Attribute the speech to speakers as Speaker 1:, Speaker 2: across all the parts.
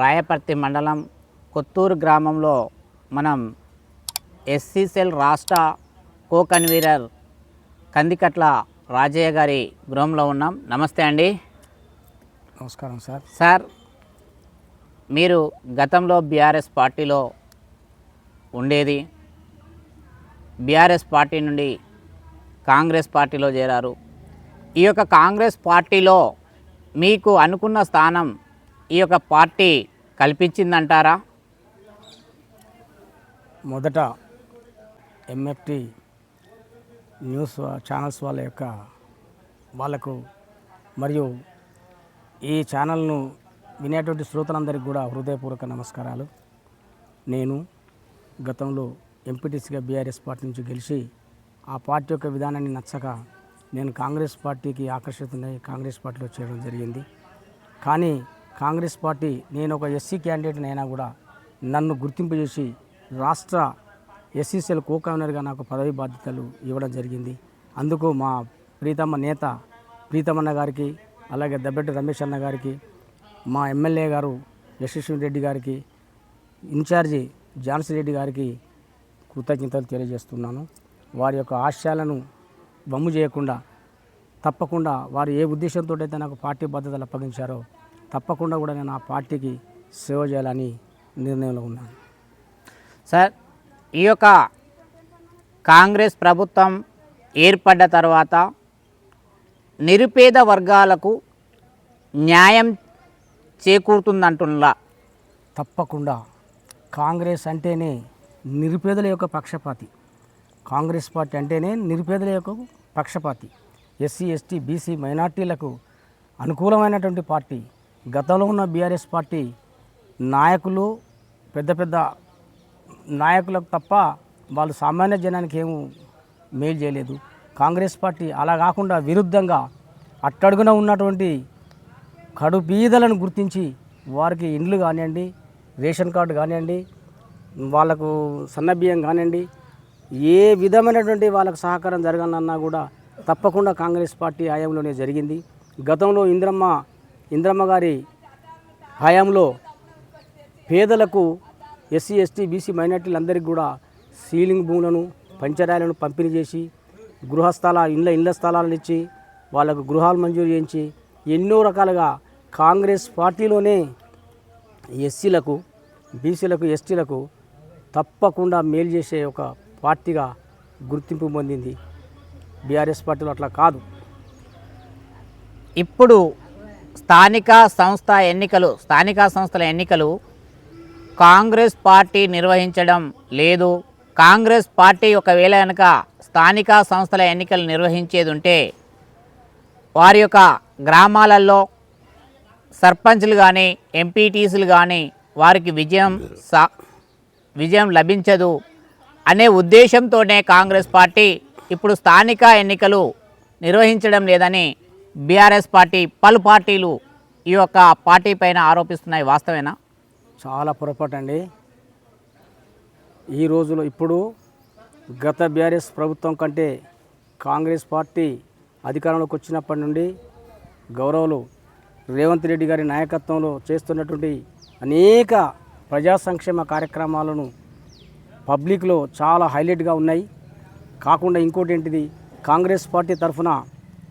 Speaker 1: రాయపర్తి మండలం కొత్తూరు గ్రామంలో మనం ఎస్సీసెల్ రాష్ట్ర కో కన్వీనర్ కందికట్ల రాజయ్య గారి గృహంలో ఉన్నాం. నమస్తే అండి.
Speaker 2: నమస్కారం సార్.
Speaker 1: సార్ మీరు గతంలో బీఆర్ఎస్ పార్టీలో ఉండేది. బీఆర్ఎస్ పార్టీ నుండి కాంగ్రెస్ పార్టీలో చేరారు. ఈ యొక్క కాంగ్రెస్ పార్టీలో మీకు అనుకున్న స్థానం ఈ యొక్క పార్టీ కల్పించిందంటారా?
Speaker 2: మొదట ఎంఎఫ్టి న్యూస్ ఛానల్స్ వాళ్ళ యొక్క వాళ్ళకు మరియు ఈ ఛానల్ను వినేటువంటి శ్రోతలందరికీ కూడా హృదయపూర్వక నమస్కారాలు. నేను గతంలో ఎంపీటీసీగా బీఆర్ఎస్ పార్టీ నుంచి గెలిచి ఆ పార్టీ యొక్క విధానాన్ని నచ్చక నేను కాంగ్రెస్ పార్టీకి ఆకర్షితున్నై కాంగ్రెస్ పార్టీలో చేరడం జరిగింది. కానీ కాంగ్రెస్ పార్టీ నేను ఒక ఎస్సీ క్యాండిడేట్ని అయినా కూడా నన్ను గుర్తింపు చేసి రాష్ట్ర ఎస్సీసీఎల్ కో కన్వీనర్గా నాకు పదవి బాధ్యతలు ఇవ్వడం జరిగింది. అందుకు మా ప్రీతమ్మ నేత ప్రీతమన్న గారికి అలాగే దబ్బెట్టి రమేష్ అన్న గారికి మా ఎమ్మెల్యే గారు యశస్వి రెడ్డి గారికి ఇన్ఛార్జి ఝాన్సీ రెడ్డి గారికి కృతజ్ఞతలు తెలియజేస్తున్నాను. వారి యొక్క ఆశయాలను వమ్ము చేయకుండా తప్పకుండా వారు ఏ ఉద్దేశంతో అయితే నాకు పార్టీ బాధ్యతలు అప్పగించారో తప్పకుండా కూడా నేను ఆ పార్టీకి సేవ చేయాలని నిర్ణయంలో ఉన్నాను.
Speaker 1: సార్ ఈ యొక్క కాంగ్రెస్ ప్రభుత్వం ఏర్పడ్డ తర్వాత నిరుపేద వర్గాలకు న్యాయం చేకూరుతుందంటున్నా
Speaker 2: తప్పకుండా. కాంగ్రెస్ అంటేనే నిరుపేదల యొక్క పక్షపాతి. కాంగ్రెస్ పార్టీ అంటేనే నిరుపేదల యొక్క పక్షపాతి. ఎస్సీ ఎస్టీ బీసీ మైనార్టీలకు అనుకూలమైనటువంటి పార్టీ గతంలో ఉన్న బీఆర్ఎస్ పార్టీ నాయకులు పెద్ద పెద్ద నాయకులకు తప్ప వాళ్ళు సామాన్య జనానికి ఏం మేలు చేయలేదు. కాంగ్రెస్ పార్టీ అలా కాకుండా విరుద్ధంగా అట్టడుగున ఉన్నటువంటి కడు బీదలను గుర్తించి వారికి ఇండ్లు కానివ్వండి రేషన్ కార్డు కానివ్వండి వాళ్ళకు సన్నబియ్యం కానివ్వండి ఏ విధమైనటువంటి వాళ్ళకు సహకారం జరగాలన్నా కూడా తప్పకుండా కాంగ్రెస్ పార్టీ హయాంలోనే జరిగింది. గతంలో ఇంద్రమ్మ ఇంద్రమ్మ గారి హయాంలో పేదలకు ఎస్సీ ఎస్టీ బీసీ మైనార్టీలందరికీ కూడా సీలింగ్ భూములను పంచరాయలను పంపిణీ చేసి గృహస్థల ఇళ్ళ ఇళ్ళ స్థలాలను ఇచ్చి వాళ్ళకు గృహాలు మంజూరు చేయించి ఎన్నో రకాలుగా కాంగ్రెస్ పార్టీలోనే ఎస్సీలకు బీసీలకు ఎస్టీలకు తప్పకుండా మేలు చేసే ఒక పార్టీగా గుర్తింపు పొందింది బీఆర్ఎస్ పార్టీలో అట్లా కాదు.
Speaker 1: ఇప్పుడు స్థానిక సంస్థ ఎన్నికలు స్థానిక సంస్థల ఎన్నికలు కాంగ్రెస్ పార్టీ నిర్వహించడం లేదు. కాంగ్రెస్ పార్టీ ఒకవేళ కనుక స్థానిక సంస్థల ఎన్నికలు నిర్వహించేది ఉంటే వారి యొక్క గ్రామాలలో సర్పంచ్లు కానీ ఎంపీటీసీలు కానీ వారికి విజయం సా విజయం లభించదు అనే ఉద్దేశంతోనే కాంగ్రెస్ పార్టీ ఇప్పుడు స్థానిక ఎన్నికలు నిర్వహించడం లేదని బీఆర్ఎస్ పార్టీ పలు పార్టీలు ఈ యొక్క పార్టీ పైన ఆరోపిస్తున్నాయి వాస్తవేనా?
Speaker 2: చాలా పొరపాటు అండి ఈ రోజులో ఇప్పుడు గత బీఆర్ఎస్ ప్రభుత్వం కంటే కాంగ్రెస్ పార్టీ అధికారంలోకి వచ్చినప్పటి నుండి గౌరవులు రేవంత్ రెడ్డి గారి నాయకత్వంలో చేస్తున్నటువంటి అనేక ప్రజా సంక్షేమ కార్యక్రమాలను పబ్లిక్లో చాలా హైలైట్గా ఉన్నాయి. కాకుండా ఇంకోటి ఏంటిది? కాంగ్రెస్ పార్టీ తరఫున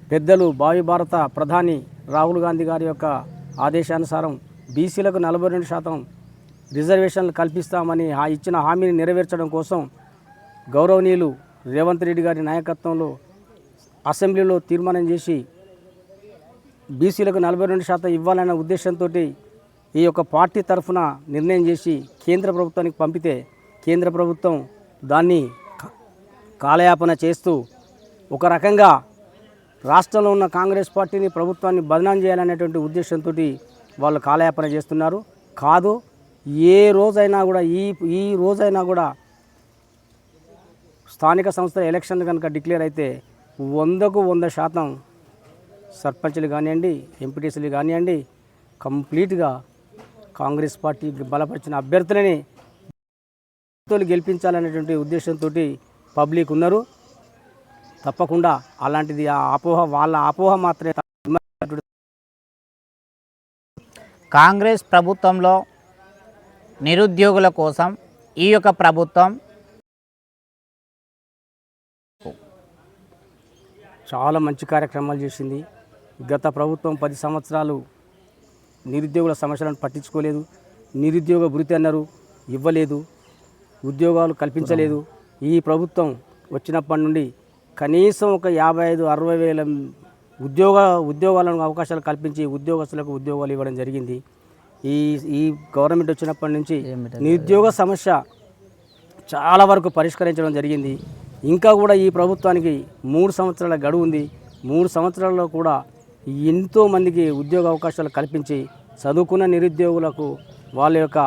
Speaker 2: పెద్దలు భావి భారత ప్రధాని రాహుల్ గాంధీ గారి యొక్క ఆదేశానుసారం బీసీలకు నలభై రెండు శాతం రిజర్వేషన్లు కల్పిస్తామని ఆ ఇచ్చిన హామీని నెరవేర్చడం కోసం గౌరవనీయులు రేవంత్ రెడ్డి గారి నాయకత్వంలో అసెంబ్లీలో తీర్మానం చేసి బీసీలకు నలభై రెండు శాతం ఇవ్వాలన్న ఉద్దేశంతో ఈ యొక్క పార్టీ తరఫున నిర్ణయం చేసి కేంద్ర ప్రభుత్వానికి పంపితే కేంద్ర ప్రభుత్వం దాన్ని క- కాలయాపన చేస్తూ ఒక రకంగా రాష్ట్రంలో ఉన్న కాంగ్రెస్ పార్టీని ప్రభుత్వాన్ని బదనాం చేయాలనేటువంటి ఉద్దేశంతో వాళ్ళు కాలయాపన చేస్తున్నారు. కాదు ఏ రోజైనా కూడా ఈ ఈ రోజైనా కూడా స్థానిక సంస్థల ఎలక్షన్లు కనుక డిక్లేర్ అయితే వందకు వంద శాతం సర్పంచ్లు కానివ్వండి ఎంపీటీసీలు కానివ్వండి కంప్లీట్గా కాంగ్రెస్ పార్టీ బలపరిచిన అభ్యర్థులని గెలిపించాలనేటువంటి ఉద్దేశంతో పబ్లిక్ ఉన్నారు. తప్పకుండా అలాంటిది ఆ అపోహ వాళ్ళ అపోహ మాత్రమే
Speaker 1: కాంగ్రెస్ ప్రభుత్వంలో నిరుద్యోగుల కోసం ఈ యొక్క ప్రభుత్వం
Speaker 2: చాలా మంచి కార్యక్రమాలు చేసింది. గత ప్రభుత్వం పది సంవత్సరాలు నిరుద్యోగుల సమస్యలను పట్టించుకోలేదు. నిరుద్యోగ భృతి అన్నారు ఇవ్వలేదు ఉద్యోగాలు కల్పించలేదు. ఈ ప్రభుత్వం వచ్చినప్పటి నుండి కనీసం ఒక యాభై ఐదు అరవై వేల ఉద్యోగ ఉద్యోగాలను అవకాశాలు కల్పించి ఉద్యోగస్తులకు ఉద్యోగాలు ఇవ్వడం జరిగింది. ఈ ఈ గవర్నమెంట్ వచ్చినప్పటి నుంచి నిరుద్యోగ సమస్య చాలా వరకు పరిష్కరించడం జరిగింది. ఇంకా కూడా ఈ ప్రభుత్వానికి మూడు సంవత్సరాల గడువు ఉంది. మూడు సంవత్సరాల్లో కూడా ఎంతో మందికి ఉద్యోగ అవకాశాలు కల్పించి చదువుకున్న నిరుద్యోగులకు వాళ్ళ యొక్క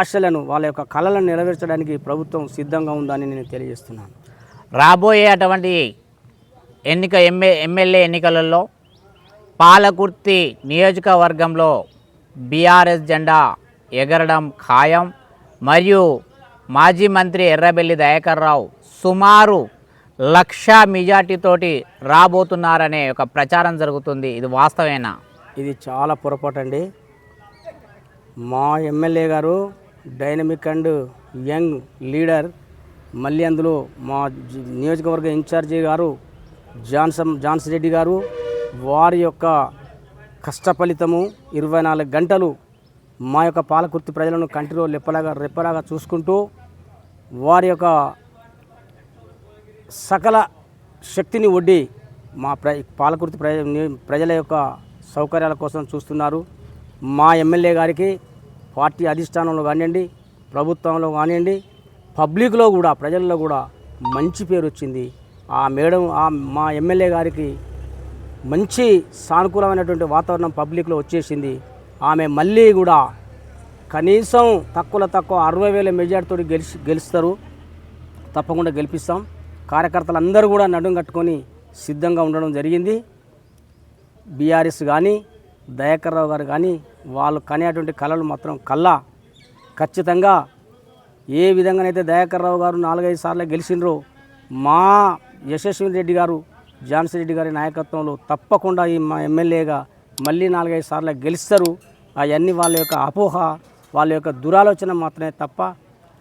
Speaker 2: ఆశలను వాళ్ళ యొక్క కళలను నెరవేర్చడానికి ప్రభుత్వం సిద్ధంగా ఉందని నేను తెలియజేస్తున్నాను.
Speaker 1: రాబోయే అటువంటి ఎన్నిక ఎంఏ ఎమ్మెల్యే ఎన్నికలలో పాలకుర్తి నియోజకవర్గంలో బీఆర్ఎస్ జెండా ఎగరడం ఖాయం. మరియు మాజీ మంత్రి ఎర్రబెల్లి దయాకర్ రావు సుమారు లక్ష మెజార్టీతోటి రాబోతున్నారనే ఒక ప్రచారం జరుగుతుంది. ఇది వాస్తవేనా?
Speaker 2: ఇది చాలా పొరపాటు అండి మా ఎమ్మెల్యే గారు డైనమిక్ అండ్ యంగ్ లీడర్ మళ్ళీ అందులో మా నియోజకవర్గ ఇన్ఛార్జి గారు జాన్సన్ జాన్స్ రెడ్డి గారు వారి యొక్క కష్ట ఫలితము ఇరవై నాలుగు గంటలు మా యొక్క పాలకుర్తి ప్రజలను కంటిలో రెప్పలాగా రెప్పలాగా చూసుకుంటూ వారి యొక్క సకల శక్తిని ఒడ్డి మా ప్ర పాలకుర్తి ప్రజ ప్రజల యొక్క సౌకర్యాల కోసం చూస్తున్నారు. మా ఎమ్మెల్యే గారికి పార్టీ అధిష్టానంలో కానివ్వండి ప్రభుత్వంలో కానివ్వండి పబ్లిక్లో కూడా ప్రజల్లో కూడా మంచి పేరు వచ్చింది. ఆ మేడం ఆ మా ఎమ్మెల్యే గారికి మంచి సానుకూలమైనటువంటి వాతావరణం పబ్లిక్లో వచ్చేసింది. ఆమె మళ్ళీ కూడా కనీసం తక్కువలో తక్కువ అరవై వేల మెజార్టీతో గెలిచి గెలుస్తారు. తప్పకుండా గెలిపిస్తాం. కార్యకర్తలు అందరూ కూడా నడుం కట్టుకొని సిద్ధంగా ఉండడం జరిగింది. బీఆర్ఎస్ కానీ దయాకర్ రావు గారు కానీ వాళ్ళు కనేటువంటి కళలు మాత్రం కల్లా ఖచ్చితంగా ఏ విధంగానైతే దయాకర్ రావు గారు నాలుగైదు సార్లు గెలిచినరో మా యశస్విని రెడ్డి గారు ఝాన్సీ రెడ్డి గారి నాయకత్వంలో తప్పకుండా ఈ మా ఎమ్మెల్యేగా మళ్ళీ నాలుగైదు సార్లు గెలుస్తారు. అవన్నీ వాళ్ళ యొక్క అపోహ వాళ్ళ యొక్క దురాలోచన మాత్రమే తప్ప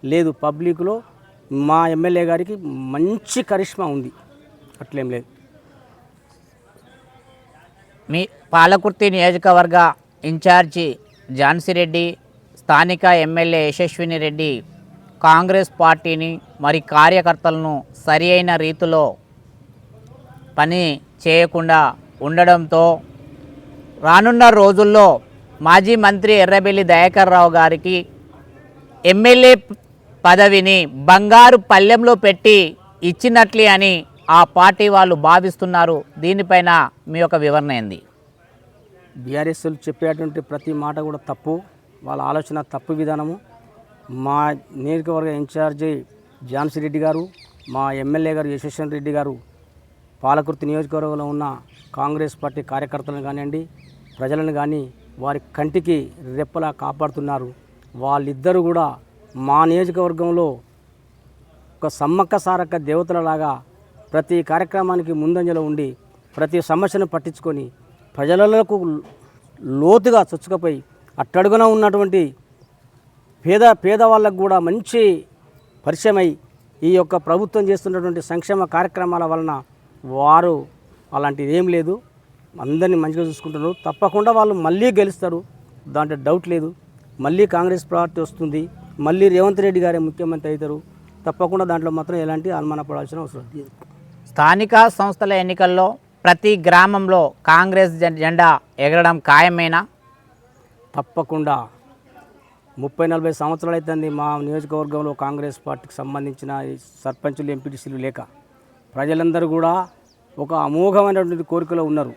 Speaker 2: లేదు. పబ్లిక్లో మా ఎమ్మెల్యే గారికి మంచి కరిష్మా ఉంది. అట్లేం లేదు.
Speaker 1: మీ పాలకుర్తి నియోజకవర్గ ఇన్ఛార్జి ఝాన్సీ రెడ్డి స్థానిక ఎమ్మెల్యే యశస్విని రెడ్డి కాంగ్రెస్ పార్టీని మరి కార్యకర్తలను సరి అయిన రీతిలో పని చేయకుండా ఉండడంతో రానున్న రోజుల్లో మాజీ మంత్రి ఎర్రబెల్లి దయాకర్ రావు గారికి ఎమ్మెల్యే పదవిని బంగారు పల్లెంలో పెట్టి ఇచ్చినట్లే అని ఆ పార్టీ వాళ్ళు భావిస్తున్నారు. దీనిపైన మీ యొక్క వివరణ ఏంది?
Speaker 2: బీఆర్ఎస్లు చెప్పేటువంటి ప్రతి మాట కూడా తప్పు. వాళ్ళ ఆలోచన తప్పు విధానము. మా నియోజకవర్గ ఇన్ఛార్జి ఝాన్సీ రెడ్డి గారు మా ఎమ్మెల్యే గారు యశస్వన్ రెడ్డి గారు పాలకుర్తి నియోజకవర్గంలో ఉన్న కాంగ్రెస్ పార్టీ కార్యకర్తలను కానివ్వండి ప్రజలను కానీ వారి కంటికి రెప్పలా కాపాడుతున్నారు. వాళ్ళిద్దరూ కూడా మా నియోజకవర్గంలో ఒక సమ్మక్క సారక్క దేవతలలాగా ప్రతి కార్యక్రమానికి ముందంజలో ఉండి ప్రతి సమస్యను పట్టించుకొని ప్రజలకు లోతుగా చొచ్చుకపోయి అట్టడుగున ఉన్నటువంటి పేద పేదవాళ్ళకు కూడా మంచి పరిచయమై ఈ యొక్క ప్రభుత్వం చేస్తున్నటువంటి సంక్షేమ కార్యక్రమాల వలన వారు అలాంటిది ఏం లేదు. అందరినీ మంచిగా చూసుకుంటున్నారు. తప్పకుండా వాళ్ళు మళ్ళీ గెలుస్తారు. దాంట్లో డౌట్ లేదు. మళ్ళీ కాంగ్రెస్ పార్టీ వస్తుంది. మళ్ళీ రేవంత్ రెడ్డి గారే ముఖ్యమంత్రి అవుతారు. తప్పకుండా దాంట్లో మాత్రం ఎలాంటి అనుమానపడాల్సిన అవసరం లేదు.
Speaker 1: స్థానిక సంస్థల ఎన్నికల్లో ప్రతి గ్రామంలో కాంగ్రెస్ జెండా ఎగరడం ఖాయమేనా?
Speaker 2: తప్పకుండా ముప్పై నలభై సంవత్సరాలు అవుతుంది మా నియోజకవర్గంలో కాంగ్రెస్ పార్టీకి సంబంధించిన ఈ సర్పంచులు ఎంపీటీసీలు లేక ప్రజలందరూ కూడా ఒక అమోఘమైనటువంటి కోరికలో ఉన్నారు.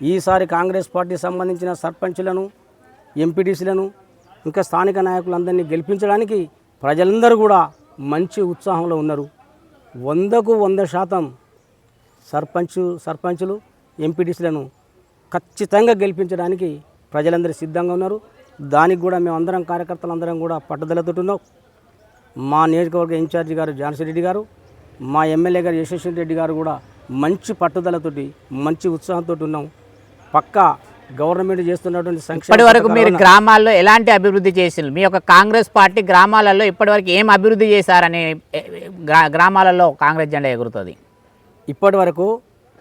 Speaker 2: ఈసారి కాంగ్రెస్ పార్టీకి సంబంధించిన సర్పంచులను ఎంపీటీసీలను ఇంకా స్థానిక నాయకులందరినీ గెలిపించడానికి ప్రజలందరూ కూడా మంచి ఉత్సాహంలో ఉన్నారు. వందకు వంద శాతం సర్పంచ్ సర్పంచులు ఎంపీటీసీలను ఖచ్చితంగా గెలిపించడానికి ప్రజలందరూ సిద్ధంగా ఉన్నారు. దానికి కూడా మేము అందరం కార్యకర్తలందరం కూడా పట్టుదలతో ఉన్నాం మా నియోజకవర్గ ఇన్ఛార్జి గారు ఝాన్సీ రెడ్డి గారు మా ఎమ్మెల్యే గారు యశస్వి రెడ్డి గారు కూడా మంచి పట్టుదలతోటి మంచి ఉత్సాహంతో ఉన్నాం పక్కా గవర్నమెంట్ చేస్తున్నటువంటి సంక్షేమ
Speaker 1: ఇప్పటి వరకు మీరు గ్రామాల్లో ఎలాంటి అభివృద్ధి చేసిండ్రు మీ యొక్క కాంగ్రెస్ పార్టీ గ్రామాలలో ఇప్పటివరకు ఏం అభివృద్ధి చేశారని గ్రామాలలో కాంగ్రెస్ జెండా ఎగురుతుంది?
Speaker 2: ఇప్పటి వరకు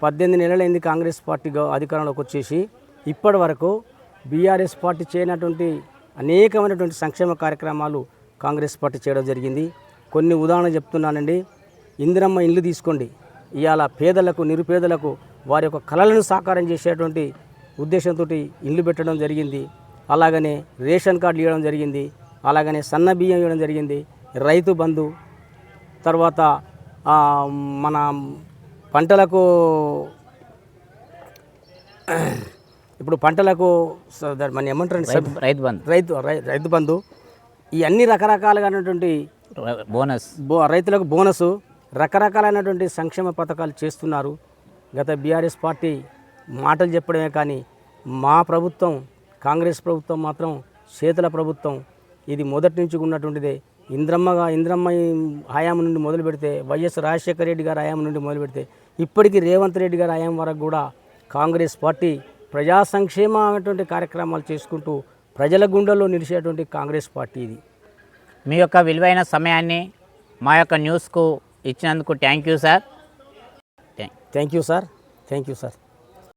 Speaker 2: పద్దెనిమిది నెలలైంది కాంగ్రెస్ పార్టీ అధికారంలోకి వచ్చేసి ఇప్పటి వరకు బీఆర్ఎస్ పార్టీ చేయనటువంటి అనేకమైనటువంటి సంక్షేమ కార్యక్రమాలు కాంగ్రెస్ పార్టీ చేయడం జరిగింది. కొన్ని ఉదాహరణ చెప్తున్నానండి. ఇందిరమ్మ ఇల్లు తీసుకోండి. ఇవాళ పేదలకు నిరుపేదలకు వారి యొక్క కళలను సాకారం చేసేటువంటి ఉద్దేశంతో ఇల్లు పెట్టడం జరిగింది. అలాగనే రేషన్ కార్డు ఇవ్వడం జరిగింది. అలాగనే సన్న బియ్యం ఇవ్వడం జరిగింది. రైతు బంధు తర్వాత మన పంటలకు ఇప్పుడు పంటలకు మన ఏమంటారండి సబ్-
Speaker 1: రైతు బంధు.
Speaker 2: రైతు రైతు బంధు. ఈ అన్ని రకరకాలుగానటువంటి
Speaker 1: బోనస్.
Speaker 2: బో రైతులకు బోనసు రకరకాలైనటువంటి సంక్షేమ పథకాలు చేస్తున్నారు. గత బీఆర్ఎస్ పార్టీ మాటలు చెప్పడమే కానీ మా ప్రభుత్వం కాంగ్రెస్ ప్రభుత్వం మాత్రం చేతుల ప్రభుత్వం ఇది మొదటి నుంచి ఉన్నటువంటిదే. ఇంద్రమ్మగా ఇంద్రమ్మ హయాం నుండి మొదలు పెడితే వైఎస్ రాజశేఖర రెడ్డి గారి హయాం నుండి మొదలు పెడితే ఇప్పటికీ రేవంత్ రెడ్డి గారి హయాం వరకు కూడా కాంగ్రెస్ పార్టీ ప్రజా సంక్షేమమైనటువంటి కార్యక్రమాలు చేసుకుంటూ ప్రజల గుండెల్లో నిలిచేటువంటి కాంగ్రెస్ పార్టీ ఇది.
Speaker 1: మీ యొక్క విలువైన సమయాన్ని మా యొక్క న్యూస్కు ఇచ్చినందుకు thank you sir.
Speaker 2: Thank you sir. Thank you sir.